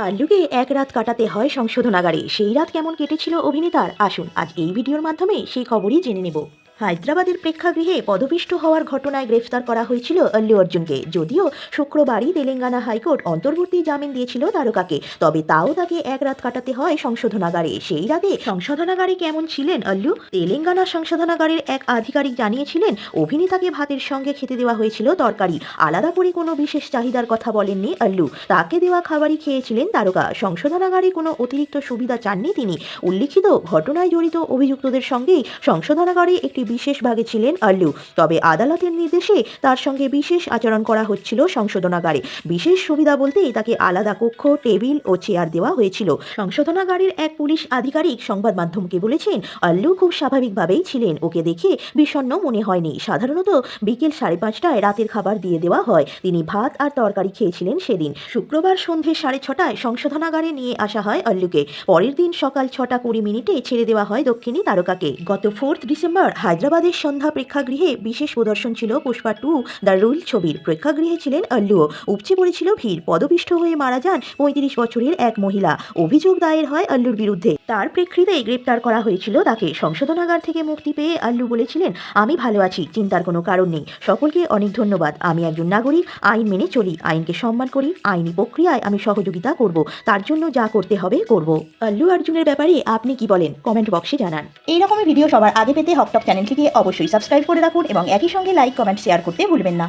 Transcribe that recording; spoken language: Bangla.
আল্লুকে এক রাত কাটাতে হয় সংশোধনাগারে। সেই রাত কেমন কেটেছিল অভিনেতার? আসুন, আজ এই ভিডিওর মাধ্যমে সেই খবরই জেনে নেব। হায়দ্রাবাদের প্রেক্ষাগৃহে পদপিষ্ট হওয়ার ঘটনায় গ্রেফতার করা হয়েছিল আল্লু অর্জুনকে। যদিও শুক্রবারই তেলেঙ্গানা হাইকোর্ট অন্তর্বর্তী জামিন দিয়েছিল তারকাকে, তবে তাও তাকে এক রাত কাটাতে হয় সংশোধনাগারে। সেই রাতে সংশোধনাগারে কেমন ছিলেন আল্লু? তেলেঙ্গানা সংশোধনাগারের এক আধিকারিক জানিয়েছিলেন, অভিনেতাকে ভাতের সঙ্গে খেতে দেওয়া হয়েছিল তরকারি। আলাদা করে কোনো বিশেষ চাহিদার কথা বলেননি আল্লু। তাকে দেওয়া খাবারই খেয়েছিলেন তারকা। সংশোধনাগারে কোনো অতিরিক্ত সুবিধা চাননি তিনি। উল্লিখিত ঘটনায় জড়িত অভিযুক্তদের সঙ্গেই সংশোধনাগারে একটি বিশেষ ভাগে ছিলেন আল্লু। তবে আদালতের নির্দেশে তার সঙ্গে বিশেষ আচরণ করা হচ্ছিল সংশোধনাগারে। বিশেষ সুবিধা বলতে তাকে আলাদা কক্ষ, টেবিল ও চেয়ার দেওয়া হয়েছিল। সংশোধনাগারের এক পুলিশ আধিকারিক সংবাদ মাধ্যমকে বলেছেন, আল্লু খুব স্বাভাবিকভাবেই ছিলেন। ওকে দেখে বিষণ্ণ মনে হয়নি। সাধারণত বিকেল সাড়ে পাঁচটায় রাতের খাবার দিয়ে দেওয়া হয়। তিনি ভাত আর তরকারি খেয়েছিলেন সেদিন। শুক্রবার সন্ধে সাড়ে ছটায় সংশোধনাগারে নিয়ে আসা হয় আল্লুকে। পরের দিন সকাল ছটা কুড়ি মিনিটে ছেড়ে দেওয়া হয় দক্ষিণী তারকাকে। গত ফোর্থ ডিসেম্বর হায়দ্রাবাদের সন্ধ্যা প্রেক্ষাগৃহে বিশেষ প্রদর্শন ছিল পুষ্পা টু, দ্য রুল ছবির। প্রেক্ষাগৃহে ছিলেন আল্লুও উপচে পড়েছিল ভিড়। পদপিষ্ট হয়ে মারা যান পঁয়ত্রিশ বছরের এক মহিলা। অভিযোগ দায়ের হয় আল্লুর বিরুদ্ধে। তার প্রেক্ষিতে গ্রেপ্তার করা হয়েছিল তাকে সংশোধনাগার থেকে মুক্তি পেয়ে আল্লু বলেছিলেন, আমি ভালো আছি, চিন্তার কোনো কারণ নেই। সকলকে অনেক ধন্যবাদ। আমি একজন নাগরিক, আইন মেনে চলি। আইনকে সম্মান করি। আইনি প্রক্রিয়ায় আমি সহযোগিতা করব। তার জন্য যা করতে হবে, করব। আল্লু অর্জুনের ব্যাপারে আপনি কি বলেন? কমেন্ট বক্সে জানান। এই ভিডিও সবার আগে পেতে হকটক চ্যানেলটিকে অবশ্যই সাবস্ক্রাইব করে রাখুন এবং একই সঙ্গে লাইক কমেন্ট শেয়ার করতে ভুলবেন না।